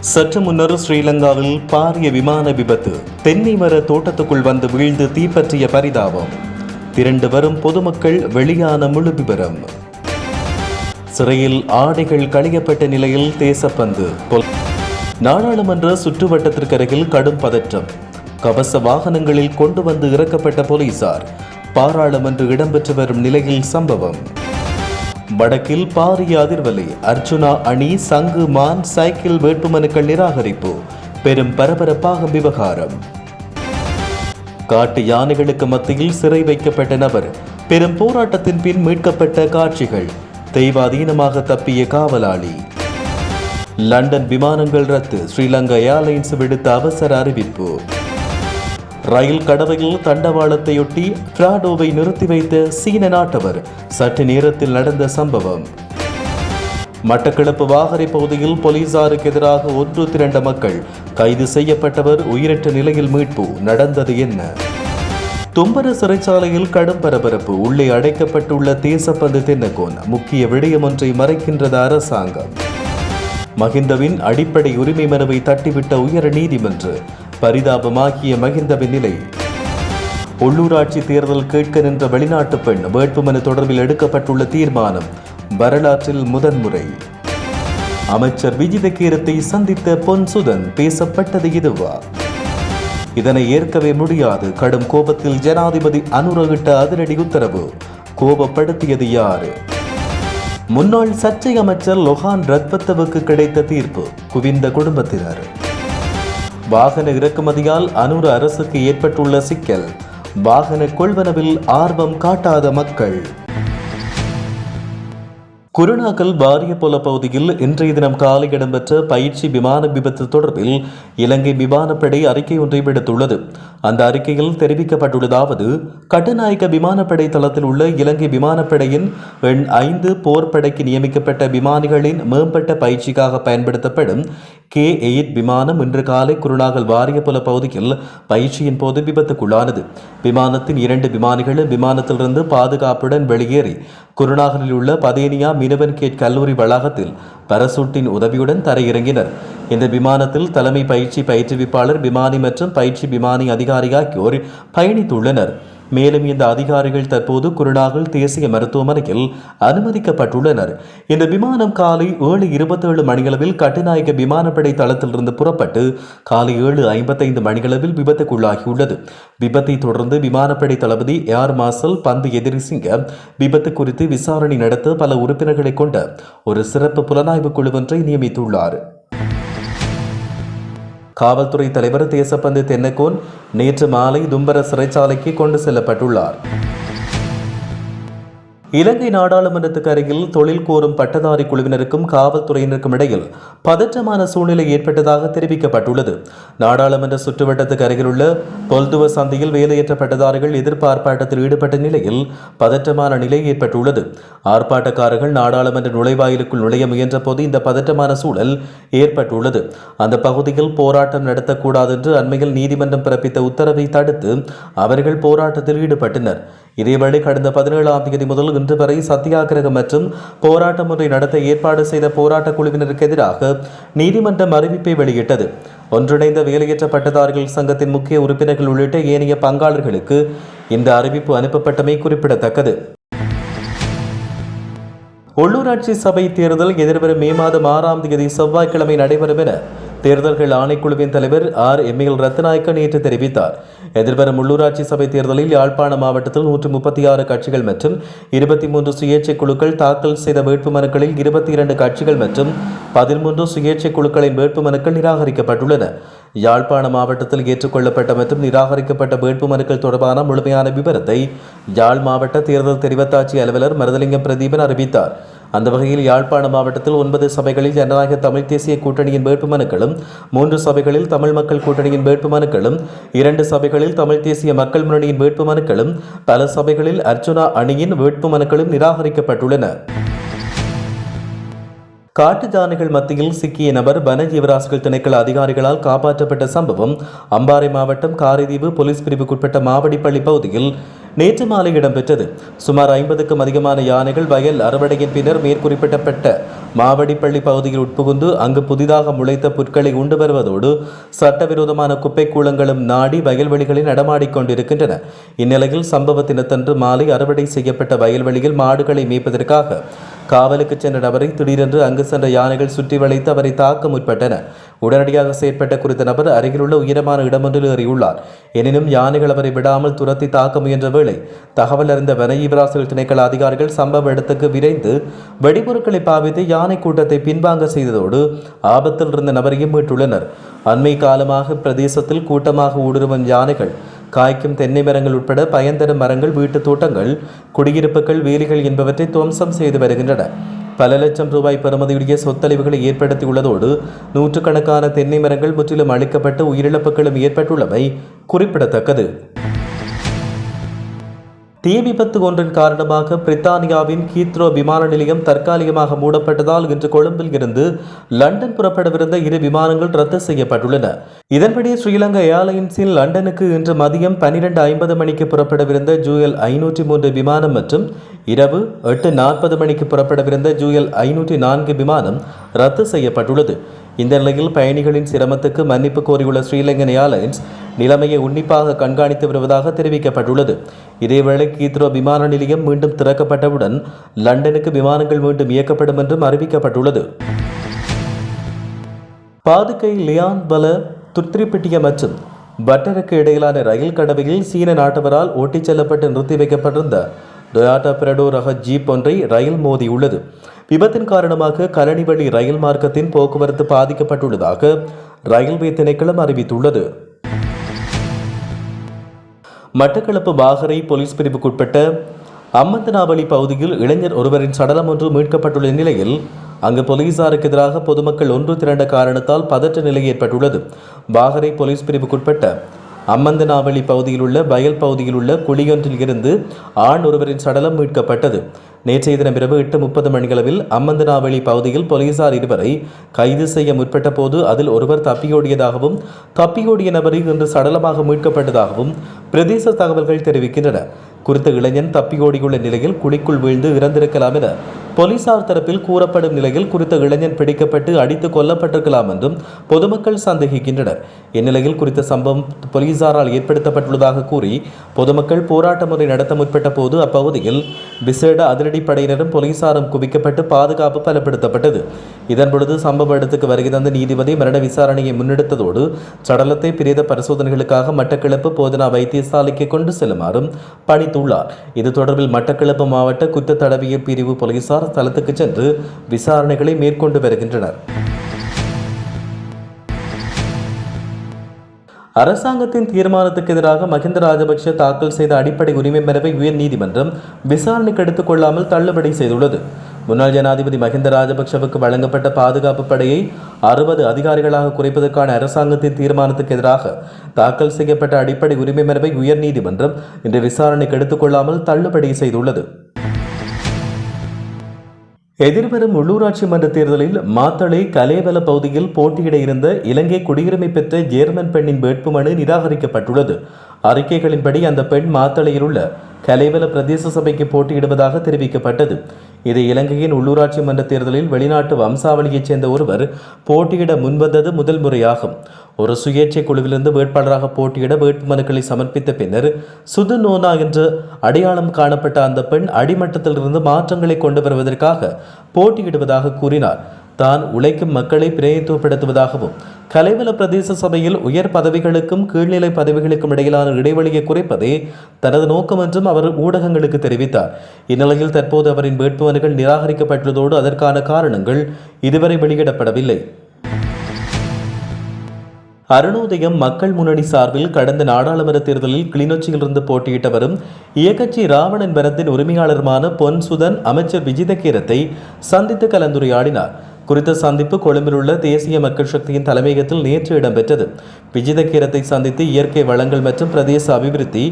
சற்று முன்னர் ஸ்ரீலங்காவில் பாரிய விமான விபத்து. தென்னை மர தோட்டத்துக்குள் வந்து வீழ்ந்து தீப்பற்றிய பரிதாபம். திரண்டு வரும் பொதுமக்கள் வெளியான முழு விவரம் சிறையில் ஆடைகள் களையப்பட்ட நிலையில் தேசப்பந்து. கொல்- நாடாளுமன்ற சுற்றுவட்டத்திற்கு அருகில் கடும் பதற்றம். கவச வாகனங்களில் கொண்டு வந்து இறக்கப்பட்ட போலீசார். பாராளுமன்று இடம்பெற்று வரும் நிலையில் சம்பவம். வடக்கில் பாரிய அதிர்வலை. அர்ஜுனா அணி சங்கு மான் சைக்கிள் வேட்புமனுக்கள் நிராகரிப்பு. பெரும் பரபரப்பாகும் விவகாரம். காட்டு யானைகளுக்கு மத்தியில் சிறை வைக்கப்பட்ட நபர். பெரும் போராட்டத்தின் பின் மீட்கப்பட்ட காட்சிகள். தெய்வாதீனமாக தப்பிய காவலாளி. லண்டன் விமானங்கள் ரத்து. ஸ்ரீலங்கா ஏர்லைன்ஸ் விடுத்த அவசர அறிவிப்பு. ரயில் கடவையில் தண்டவாளத்தையொட்டி பிராடோவை நிறுத்தி வைத்த சீன நாட்டவர் சற்று நேரத்தில் நடந்த சம்பவம். மட்டக்களப்பு வாகரை பகுதியில் போலீசாருக்கு எதிராக ஒன்று திரண்ட மக்கள் கைது செய்யப்பட்டவர் உயிரற்ற நிலையில் மீட்பு நடந்தது என்ன? தும்பர சிறைச்சாலையில் கடும் பரபரப்பு உள்ளே அடைக்கப்பட்டுள்ள தேசப்பந்து தென்னகோன் முக்கிய விடயம் ஒன்றை மறைக்கின்றது அரசாங்கம். மகிந்தவின் அடிப்படை உரிமை மனுவை தட்டிவிட்ட உயர் நீதிமன்று பரிதாபமாகிய மகிந்தவின் நிலை உள்ளூராட்சி தேர்தல் கேட்க நின்ற வெளிநாட்டு பெண் வேட்புமனு தொடர்பில் எடுக்கப்பட்டுள்ள தீர்மானம் வரலாற்றில் முதன்முறை. அமைச்சர் விஜிதகீரத்தை சந்தித்த பொன்சுதன் பேசப்பட்டது இதுவா? இதனை ஏற்கவே முடியாது. கடும் கோபத்தில் ஜனாதிபதி அனுரகிட்ட அதிரடி உத்தரவு. கோபப்படுத்தியது யாரு? முன்னாள் சர்ச்சை அமைச்சர் லொஹான் ரத்வத்தவுக்கு கிடைத்த தீர்ப்பு குவிந்த குடும்பத்தினர். வாகன இறக்குமதியால் அனுர அரசுக்கு ஏற்பட்டுள்ள சிக்கல். வாகன கொள்வனவில் ஆர்வம் காட்டாத மக்கள். குருணாக்கல் வாரியபொல பகுதியில் இன்றைய தினம் காலை இடம்பெற்ற பயிற்சி விமான விபத்து தொடர்பில் இலங்கை விமானப்படை அறிக்கை ஒன்றை விடுத்துள்ளது. அந்த அறிக்கையில் தெரிவிக்கப்பட்டுள்ளதாவது கட்டுநாயக்க விமானப்படை தளத்தில் உள்ள இலங்கை விமானப்படையின் எண் ஐந்து போர்ப்படைக்கு நியமிக்கப்பட்ட விமானிகளின் மேம்பட்ட பயிற்சிக்காக பயன்படுத்தப்படும் கே எயிட் விமானம் இன்று காலை குருநாகல் வாரியபுல பகுதியில் பயிற்சியின் போது விபத்துக்குள்ளானது. விமானத்தின் இரண்டு விமானிகளும் விமானத்திலிருந்து பாதுகாப்புடன் வெளியேறி குருநாகலில் உள்ள பதேனியா மினவன் கேட் கல்லூரி வளாகத்தில் பரசூட்டின் உதவியுடன் தரையிறங்கினர். இந்த விமானத்தில் தலைமை பயிற்சி பயிற்றுவிப்பாளர் விமானி மற்றும் பயிற்சி விமானி அதிகாரி ஆகியோர் பயணித்துள்ளனர். மேலும் இந்த அதிகாரிகள் தற்போது குருடாகல் தேசிய மருத்துவமனையில் அனுமதிக்கப்பட்டுள்ளனர். இந்த விமானம் காலை ஏழு இருபத்தேழு மணியளவில் கட்டுநாயக்க விமானப்படை தளத்திலிருந்து புறப்பட்டு காலை ஏழு ஐம்பத்தைந்து மணியளவில் விபத்துக்குள்ளாகியுள்ளது. விபத்தை தொடர்ந்து விமானப்படை தளபதி ஏர் மார்ஷல் பந்து எதிரிசிங்க விபத்து குறித்து விசாரணை நடத்த பல உறுப்பினர்களை கொண்ட ஒரு சிறப்பு புலனாய்வு குழுவொன்றை நியமித்துள்ளார். காவல்துறை தலைவர் தேசப்பந்து தென்னக்கோன் நேற்று மாலை தும்பர சிறைச்சாலைக்கு கொண்டு செல்லப்பட்டுள்ளார். இலங்கை நாடாளுமன்றத்துக்கு அருகில் தொழில் கோரும் பட்டதாரி குழுவினருக்கும் காவல்துறையினருக்கும் இடையில் பதற்றமான சூழ்நிலை ஏற்பட்டதாக தெரிவிக்கப்பட்டுள்ளது. நாடாளுமன்ற சுற்றுவட்டத்துக்கு அருகிலுள்ள பொல்துவ சந்தையில் வேலையற்ற பட்டதாரிகள் எதிர்ப்பார்ப்பாட்டத்தில் ஈடுபட்ட நிலையில் பதற்றமான நிலை ஏற்பட்டுள்ளது. ஆர்ப்பாட்டக்காரர்கள் நாடாளுமன்ற நுழைவாயிலுக்குள் நுழைய முயன்றபோது இந்த பதற்றமான சூழல் ஏற்பட்டுள்ளது. அந்த பகுதியில் போராட்டம் நடத்தக்கூடாது என்று அண்மையில் நீதிமன்றம் பிறப்பித்த உத்தரவை தடுத்து அவர்கள் போராட்டத்தில் ஈடுபட்டனர். இதேவேளை கடந்த பதினேழாம் தேதி முதல் இன்று வரை சத்தியாகிரகம் மற்றும் போராட்டம் ஒன்றை நடத்த ஏற்பாடு செய்த போராட்டக் குழுவினருக்கு எதிராக நீதிமன்றம் அறிவிப்பை வெளியிட்டது. ஒன்றிணைந்த வேலையற்ற பட்டதாரிகள் சங்கத்தின் முக்கிய உறுப்பினர்கள் உள்ளிட்ட ஏனைய பங்காளர்களுக்கு இந்த அறிவிப்பு அனுப்பப்பட்டமை குறிப்பிடத்தக்கது. உள்ளூராட்சி சபை தேர்தல் எதிர்வரும் மே மாதம் ஆறாம் தேதி செவ்வாய்க்கிழமை நடைபெறும் என தேர்தல்கள் ஆணைக்குழுவின் தலைவர் ஆர். எம். எல். ரத்நாயக்க நேற்று தெரிவித்தார். எதிர்வரும் உள்ளூராட்சி சபை தேர்தலில் யாழ்ப்பாண மாவட்டத்தில் நூற்று முப்பத்தி ஆறு கட்சிகள் மற்றும் இருபத்தி மூன்று சுயேட்சை குழுக்கள் தாக்கல் செய்த வேட்புமனுக்களில் இருபத்தி இரண்டு கட்சிகள் மற்றும் பதிமூன்று சுயேட்சை குழுக்களின் வேட்புமனுக்கள் நிராகரிக்கப்பட்டுள்ளன. யாழ்ப்பாண மாவட்டத்தில் ஏற்றுக்கொள்ளப்பட்ட மற்றும் நிராகரிக்கப்பட்ட வேட்புமனுக்கள் தொடர்பான முழுமையான விவரத்தை யாழ் மாவட்ட தேர்தல் தெரிவத்தாட்சி அலுவலர் மருதலிங்கம் பிரதீபன் அறிவித்தார். அந்த வகையில் யாழ்ப்பாண மாவட்டத்தில் ஒன்பது சபைகளில் ஜனநாயக தமிழ் தேசிய கூட்டணியின் வேட்புமனுக்களும் மூன்று சபைகளில் தமிழ் மக்கள் கூட்டணியின் வேட்புமனுக்களும் இரண்டு சபைகளில் தமிழ் தேசிய மக்கள் முன்னணியின் வேட்புமனுக்களும் பல சபைகளில் அர்ச்சுனா அணியின் வேட்புமனுக்களும் நிராகரிக்கப்பட்டுள்ளன. காட்டு யானைகள் மத்தியில் சிக்கிய நபர் வனஜீவராசிகள் திணைக்கள அதிகாரிகளால் காப்பாற்றப்பட்ட சம்பவம் அம்பாறை மாவட்டம் காரைதீவு போலீஸ் பிரிவுக்குட்பட்ட மாவடிப்பள்ளி பகுதியில் நேற்று மாலை இடம்பெற்றது. சுமார் ஐம்பதுக்கும் அதிகமான யானைகள் வயல் அறுவடையின் பின்னர் மேற்குறிப்பிடப்பட்ட மாவடிப்பள்ளி பகுதியில் உட்புகுந்து அங்கு புதிதாக முளைத்த புற்களை உண்டு வருவதோடு சட்டவிரோதமான குப்பை கூலங்களும் நாடி வயல்வெளிகளில் நடமாடிக்கொண்டிருக்கின்றன இந்நிலையில் சம்பவ தினத்தன்று மாலை அறுவடை செய்யப்பட்ட வயல்வெளியில் மாடுகளை மேய்ப்பதற்காக காவலுக்கு சென்ற நபரை திடீரென்று அங்கு சென்ற யானைகள் சுற்றி வளைத்து அவரை தாக்க முற்பட்டன. உடனடியாக செயற்பட்ட குறித்த நபர் அருகிலுள்ள உயரமான இடமொன்றில் ஏறியுள்ளார். எனினும் யானைகள் அவரை விடாமல் துரத்தி தாக்க முயன்ற வேளை தகவல் அறிந்த வன திணைக்கள அதிகாரிகள் சம்பவ இடத்துக்கு விரைந்து வெடிபொருட்களை பாவித்து யானை கூட்டத்தை பின்வாங்க செய்ததோடு ஆபத்தில் இருந்த நபரையும் மீட்டுள்ளனர். அண்மை காலமாக பிரதேசத்தில் கூட்டமாக ஊடுருவும் யானைகள் காய்க்கும் தென்னை மரங்கள் உட்பட பயன்தரும் மரங்கள் வீட்டுத் தோட்டங்கள் குடியிருப்புகள் வேலிகள் என்பவற்றை துவம்சம் செய்து வருகின்றன. பல லட்சம் ரூபாய் பெறுமதியுடைய சொத்தழிவுகளை ஏற்படுத்தியுள்ளதோடு நூற்றுக்கணக்கான தென்னை மரங்கள் முற்றிலும் அழிக்கப்பட்டு உயிரிழப்புகளும் ஏற்பட்டுள்ளமை குறிப்பிடத்தக்கது. தீ விபத்து ஒன்றின் காரணமாக பிரித்தானியாவின் கீத்ரோ விமான நிலையம் தற்காலிகமாக மூடப்பட்டதால் இன்று கொழும்பில் இருந்து லண்டன் புறப்படவிருந்த இரு விமானங்கள் ரத்து செய்யப்பட்டுள்ளன. இதன்படி ஸ்ரீலங்கா ஏர்லைன்ஸின் லண்டனுக்கு இன்று மதியம் பனிரெண்டு ஐம்பது மணிக்கு புறப்படவிருந்த ஜூஎல் ஐநூற்றி மூன்று விமானம் மற்றும் இரவு எட்டு நாற்பது மணிக்கு புறப்படவிருந்த ஜூஎல் ஐநூற்றி நான்கு விமானம் ரத்து செய்யப்பட்டுள்ளது. இந்த நிலையில் பயணிகளின் சிரமத்துக்கு மன்னிப்பு கோரியுள்ள ஸ்ரீலங்கன் ஏர்லைன்ஸ் நிலைமையை உன்னிப்பாக கண்காணித்து வருவதாக தெரிவிக்கப்பட்டுள்ளது. இதேவேளை கீத்ரோ விமான நிலையம் மீண்டும் திறக்கப்பட்டவுடன் லண்டனுக்கு விமானங்கள் மீண்டும் இயக்கப்படும் என்றும் அறிவிக்கப்பட்டுள்ளது. பாதுகை லியான் பல துத்திரிப்பிட்டிய மற்றும் பட்டருக்கு இடையிலான ரயில் கடவையில் சீன நாட்டவரால் ஓட்டிச் செல்லப்பட்டு நிறுத்தி வைக்கப்பட்டிருந்த டொயாட்டா பிரடோ ரக ஜீப் ஒன்றை ரயில் மோதியுள்ளது விபத்தின் காரணமாக கரணிவழி ரயில் மார்க்கத்தின் போக்குவரத்து பாதிக்கப்பட்டுள்ளதாக ரயில்வே திணைக்களம் அறிவித்துள்ளது. மட்டக்களப்பு வாகரை போலீஸ் பிரிவுக்குட்பட்ட அம்மந்தனாவளி பகுதியில் இளைஞர் ஒருவரின் சடலம் ஒன்று மீட்கப்பட்டுள்ள நிலையில் அங்கு போலீசாருக்கு எதிராக பொதுமக்கள் ஒன்று திரண்ட காரணத்தால் பதற்ற நிலை ஏற்பட்டுள்ளது. வாகரை போலீஸ் பிரிவுக்குட்பட்ட அம்மந்தனாவளி பகுதியில் உள்ள வயல் பகுதியில் உள்ள குழியொன்றில் இருந்து ஆண் ஒருவரின் சடலம் மீட்கப்பட்டது. நேற்றைய தினம் இரவு எட்டு முப்பது மணிகளவில் அம்மந்தனாவளி பகுதியில் போலீசார் இருவரை கைது செய்ய முற்பட்ட போது அதில் ஒருவர் தப்பியோடியதாகவும் தப்பியோடிய நபர் இன்று சடலமாக மீட்கப்பட்டதாகவும் பிரதேச தகவல்கள் தெரிவிக்கின்றன. குறித்த இளைஞன் தப்பியோடியுள்ள நிலையில் குழிக்குள் வீழ்ந்து இறந்திருக்கலாம் என போலீசார் தரப்பில் கூறப்படும் நிலையில் குறித்த இளைஞன் பிடிக்கப்பட்டு அடித்து கொல்லப்பட்டிருக்கலாம் என்றும் பொதுமக்கள் சந்தேகிக்கின்றனர். இந்நிலையில் குறித்த சம்பவம் போலீசாரால் ஏற்படுத்தப்பட்டுள்ளதாக கூறி பொதுமக்கள் போராட்ட முறை நடத்த முற்பட்ட போது அப்பகுதியில் விசேட அதிரடிப்படையினரும் போலீசாரும் குவிக்கப்பட்டு பாதுகாப்பு பலப்படுத்தப்பட்டது. இதன்பொழுது சம்பவ இடத்துக்கு வருகை தந்த நீதிபதி மரண விசாரணையை முன்னெடுத்ததோடு சடலத்தை பிரேத பரிசோதனைகளுக்காக மட்டக்களப்பு போதனா வைத்தியசாலைக்கு கொண்டு செல்லுமாறும் பணித்துள்ளார். இது தொடர்பில் மட்டக்களப்பு மாவட்ட குற்ற தடவியல் பிரிவு போலீசார் ஸ்தலத்துக்கு சென்று விசாரணைகளை மேற்கொண்டு வருகின்றனர். அரசாங்கத்தின் தீர்மானத்துக்கு எதிராக மஹிந்த ராஜபக்ஷ தாக்கல் செய்த அடிப்படை உரிமை மனுவை உயர் நீதிமன்றம் விசாரணைக்கு எடுத்துக் கொள்ளாமல் தள்ளுபடி செய்துள்ளது. முன்னாள் ஜனாதிபதி மஹிந்த ராஜபக்ஷவுக்கு வழங்கப்பட்ட பாதுகாப்பு படையை அறுபது அதிகாரிகளாக குறைப்பதற்கான அரசாங்கத்தின் தீர்மானத்துக்கு எதிராக தாக்கல் செய்யப்பட்ட அடிப்படை உரிமை மனுவை உயர் நீதிமன்றம் இன்று விசாரணைக்கு எடுத்துக் கொள்ளாமல் தள்ளுபடி செய்துள்ளது. எதிர்வரும் உள்ளூராட்சி மன்ற தேர்தலில் மாத்தளை கலேவல பகுதியில் போட்டியிட இருந்த இலங்கை குடியுரிமை பெற்ற ஜேர்மன் பெண்ணின் வேட்புமனு நிராகரிக்கப்பட்டுள்ளது. அறிக்கைகளின்படி அந்த பெண் மாத்தளையில் உள்ள கலைவல பிரதேச சபைக்கு போட்டியிடுவதாக தெரிவிக்கப்பட்டது. இது இலங்கையின் உள்ளூராட்சி மன்ற தேர்தலில் வெளிநாட்டு வம்சாவளியைச் சேர்ந்த ஒருவர் போட்டியிட முன்வந்தது முதல் முறையாகும். ஒரு சுயேட்சை குழுவிலிருந்து வேட்பாளராக போட்டியிட வேட்புமனுக்களை சமர்ப்பித்த பின்னர் சுது நோனா என்று அடையாளம் காணப்பட்ட அந்த பெண் அடிமட்டத்திலிருந்து மாற்றங்களை கொண்டு வருவதற்காக போட்டியிடுவதாக கூறினார். தான் உழைக்கும் மக்களை பிரேத்துவப்படுத்துவதாகவும் கலைவல பிரதேச சபையில் உயர் பதவிகளுக்கும் கீழ்நிலை பதவிகளுக்கும் இடையிலான இடைவெளியை குறைப்பதே தனது நோக்கம் என்றும் அவர் ஊடகங்களுக்கு தெரிவித்தார். இந்நிலையில் தற்போது அவரின் வேட்புமனுகள் நிராகரிக்கப்பட்டுள்ளதோடு அதற்கான காரணங்கள் இதுவரை வெளியிடப்படவில்லை. அருணோதயம் மக்கள் முன்னணி சார்பில் கடந்த நாடாளுமன்ற தேர்தலில் கிளிநொச்சியிலிருந்து போட்டியிட்டவரும் இயக்கச்சி ராவணன் பரத்தின் உரிமையாளருமான பொன் சுதன் அமைச்சர் விஜிதகீரத்தை சந்தித்து கலந்துரையாடினார். குறித்த சந்திப்பு கொழும்பில் உள்ள தேசிய மக்கள் சக்தியின் தலைமையகத்தில் நேற்று இடம்பெற்றது. விஜித கீரத்தை சந்தித்து இயற்கை வளங்கள் மற்றும் பிரதேச அபிவிருத்தி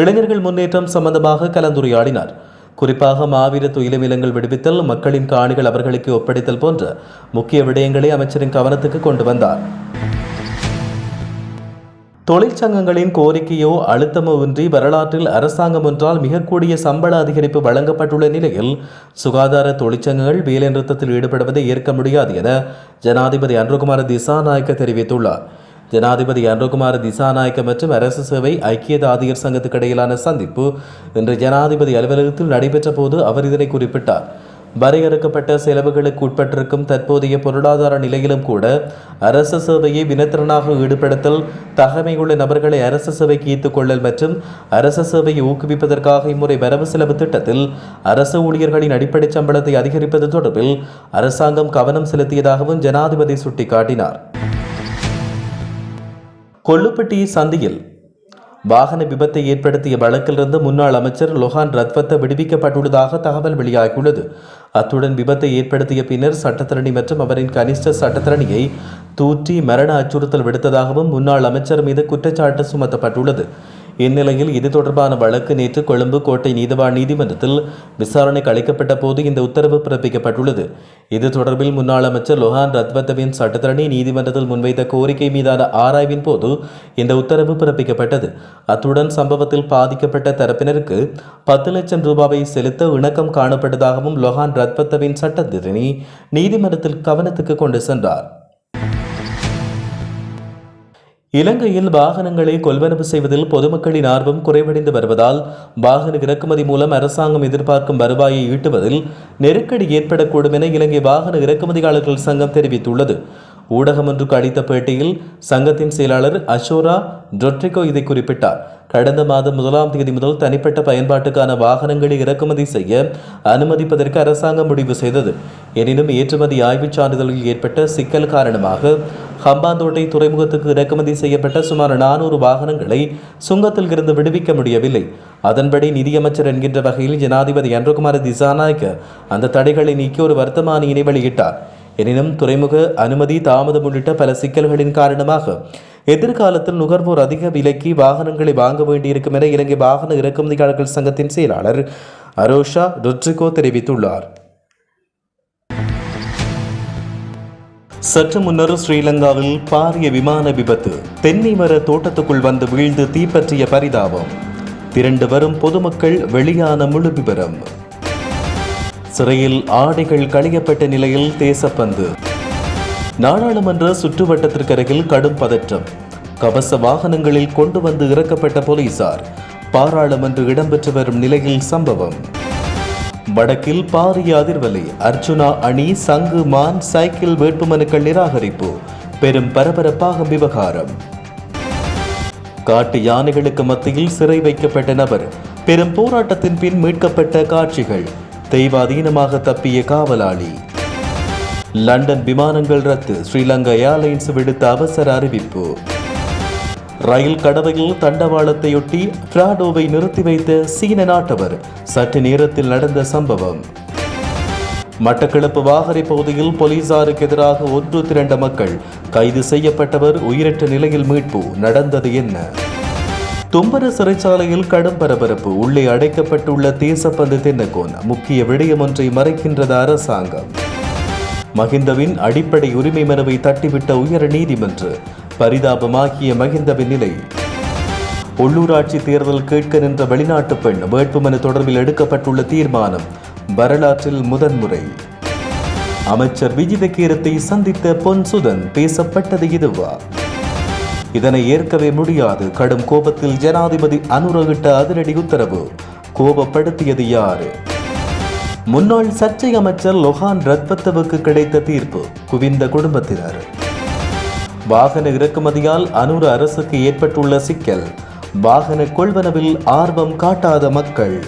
இளைஞர்கள் முன்னேற்றம் சம்பந்தமாக கலந்துரையாடினார். குறிப்பாக மாவீர துயிலமிலங்கள் விடுவித்தல் மக்களின் காணிகள் அவர்களுக்கு ஒப்படைத்தல் போன்ற முக்கிய விடயங்களை அமைச்சரின் கவனத்துக்கு கொண்டு வந்தார். தொழிற்சங்கங்களின் கோரிக்கையோ அழுத்தமோ இன்றி வரலாற்றில் அரசாங்கம் ஒன்றால் மிகக்கூடிய சம்பள அதிகரிப்பு வழங்கப்பட்டுள்ள நிலையில் சுகாதார தொழிற்சங்கங்கள் வேலைநிறுத்தத்தில் ஈடுபடுவதை ஏற்க முடியாது என ஜனாதிபதி அன்ருகுமார திசாநாயக்க தெரிவித்துள்ளார். ஜனாதிபதி அன்ருகுமார திசாநாயக்க மற்றும் அரசு சேவை ஐக்கிய தாதியர் சங்கத்துக்கு இடையிலான சந்திப்பு இன்று ஜனாதிபதி அலுவலகத்தில் நடைபெற்ற போது அவர் இதனை குறிப்பிட்டார். வரையறுக்கப்பட்ட செலவுகளுக்கு உட்பட்டிருக்கும் தற்போதைய பொருளாதார நிலையிலும் கூட அரசு சேவையை வினத்திறனாக ஈடுபடுத்தல் தகமையுள்ள நபர்களை அரச சேவைக்கு ஈர்த்துக்கொள்ளல் மற்றும் அரச சேவையை ஊக்குவிப்பதற்காக இம்முறை வரவு செலவு திட்டத்தில் அரசு ஊழியர்களின் அடிப்படை சம்பளத்தை அதிகரிப்பது தொடர்பில் அரசாங்கம் கவனம் செலுத்தியதாகவும் ஜனாதிபதி சுட்டிக்காட்டினார். கொள்ளுப்பட்டி சந்தியில் வாகன விபத்தை ஏற்படுத்திய வழக்கிலிருந்து முன்னாள் அமைச்சர் லொஹான் ரத்வத்த விடுவிக்கப்பட்டுள்ளதாக தகவல் வெளியாகியுள்ளது. அத்துடன் விபத்தை ஏற்படுத்திய பின்னர் சட்டத்தரணி மற்றும் அவரின் கனிஷ்ட சட்டத்தரணியை தூற்றி மரண அச்சுறுத்தல் விடுத்ததாகவும் முன்னாள் அமைச்சர் மீது குற்றச்சாட்டு சுமத்தப்பட்டுள்ளது. இந்நிலையில் இது தொடர்பான வழக்கு நேற்று கொழும்பு கோட்டை நீதவான் நீதிமன்றத்தில் விசாரணைக்கு அளிக்கப்பட்ட போது இந்த உத்தரவு பிறப்பிக்கப்பட்டுள்ளது. இது தொடர்பில் முன்னாள் அமைச்சர் லொஹான் ரத்வத்தவின் சட்டத்தரணி நீதிமன்றத்தில் முன்வைத்த கோரிக்கை மீதான ஆராய்வின் போது இந்த உத்தரவு பிறப்பிக்கப்பட்டது. அத்துடன் சம்பவத்தில் பாதிக்கப்பட்ட தரப்பினருக்கு பத்து லட்சம் ரூபாவை செலுத்த இணக்கம் காணப்பட்டதாகவும் லொஹான் ரத்வத்தவின் சட்டத்திரணி நீதிமன்றத்தில் கவனத்துக்கு கொண்டு சென்றார். இலங்கையில் வாகனங்களை கொள்வனவு செய்வதில் பொதுமக்களின் ஆர்வம் குறைவடைந்து வருவதால் வாகன இறக்குமதி மூலம் அரசாங்கம் எதிர்பார்க்கும் வருவாயை ஈட்டுவதில் நெருக்கடி ஏற்படக்கூடும் என இலங்கை வாகன இறக்குமதியாளர்கள் சங்கம் தெரிவித்துள்ளது. ஊடகம் ஒன்றுக்கு அளித்த பேட்டியில் சங்கத்தின் செயலாளர் அஷோரா டொட்ரிகோ இதை குறிப்பிட்டார். கடந்த மாதம் முதலாம் தேதி முதல் தனிப்பட்ட பயன்பாட்டுக்கான வாகனங்களை இறக்குமதி செய்ய அனுமதிப்பதற்கு அரசாங்கம் முடிவு செய்தது. எனினும் ஏற்றுமதி ஆய்வுச் சான்றிதழில் ஏற்பட்ட சிக்கல் காரணமாக ஹம்பாந்தோட்டை துறைமுகத்துக்கு இறக்குமதி செய்யப்பட்ட சுமார் நானூறு வாகனங்களை சுங்கத்தில் இருந்து விடுவிக்க முடியவில்லை. அதன்படி நிதியமைச்சர் என்கின்ற வகையில் ஜனாதிபதி அன்ருகுமார திசாநாயக்க அந்த தடைகளை நீக்கி ஒரு வர்த்தமானியினை வெளியிட்டார். எனினும் துறைமுக அனுமதி தாமதம் உள்ளிட்ட பல சிக்கல்களின் காரணமாக எதிர்காலத்தில் நுகர்வோர் அதிக விலைக்கு வாகனங்களை வாங்க வேண்டியிருக்கும் என இலங்கை வாகன இறக்குமதியாளர்கள் சங்கத்தின் செயலாளர் அரோஷா ரொட்ரிகோ தெரிவித்துள்ளார். சற்று முன்னர் ஸ்ரீலங்காவில் பாரிய விமான விபத்து. தென்னை மர தோட்டத்துக்குள் வந்து வீழ்ந்து தீப்பற்றிய பரிதாபம். திரண்டு வரும் பொதுமக்கள் வெளியான முழு விவரம் சிறையில் ஆடைகள் களையப்பட்ட நிலையில் தேசப்பந்து. நாடாளுமன்ற சுற்றுவட்டத்திற்கு அருகில் கடும் பதற்றம். கவச வாகனங்களில் கொண்டு வந்து இறக்கப்பட்ட போலீசார். பாராளுமன்ற இடம்பெற்று வரும் நிலையில் சம்பவம். வடக்கில் பாரிய அதிர்வலை அர்ஜுனா அணி சங்கு மான் சைக்கிள் வேட்புமனுக்கள் நிராகரிப்பு பெரும் பரபரப்பாக விவகாரம். காட்டு யானைகளுக்கு மத்தியில் சிறை வைக்கப்பட்ட நபர் பெரும் போராட்டத்தின் பின் மீட்கப்பட்ட காட்சிகள் தெய்வாதீனமாக தப்பிய காவலாளி. லண்டன் விமானங்கள் ரத்து ஸ்ரீலங்கா ஏர்லைன்ஸ் விடுத்த அவசர அறிவிப்பு. ரயில் கடவையில் தண்டவாளத்தையொட்டி பிராடோவை நிறுத்தி வைத்த சீன நாட்டவர் சற்று நேரத்தில் நடந்த சம்பவம். மட்டக்களப்பு வாகரை பகுதியில் போலீசாருக்கு எதிராக ஒன்று திரண்ட மக்கள் கைது செய்யப்பட்டவர் உயிரற்ற நிலையில் மீட்பு நடந்தது என்ன? தும்பர சிறைச்சாலையில் கடும் பரபரப்பு. உள்ளே அடைக்கப்பட்டுள்ள தேசப்பந்து தென்னகோன். முக்கிய விடயம் ஒன்றை மறைக்கின்றது அரசாங்கம். மகிந்தவின் அடிப்படை உரிமை மனுவை தட்டிவிட்ட உயர் நீதிமன்று பரிதாபமாகிய மகிந்தவின் நிலை. உள்ளூராட்சி தேர்தல் கேட்க நின்ற வெளிநாட்டு பெண் வேட்புமனு தொடர்பில் எடுக்கப்பட்டுள்ள தீர்மானம் வரலாற்றில் முதன்முறை. அமைச்சர் விஜிதகீரத்தை சந்தித்த பொன்சுதன் பேசப்பட்டது இதுவா? இதனை ஏற்கவே முடியாது. கடும் கோபத்தில் ஜனாதிபதி அனுரகிட்ட அதிரடி உத்தரவு. கோபப்படுத்தியது யாரு? முன்னாள் சர்ச்சை அமைச்சர் லொஹான் ரத்வத்தவுக்கு கிடைத்த தீர்ப்பு குவிந்த குடும்பத்தினர். வாகன இறக்குமதியால் அனூர் அரசுக்கு ஏற்பட்டுள்ள சிக்கல் வாகன கொள்வனவில் ஆர்வம் காட்டாத மக்கள்.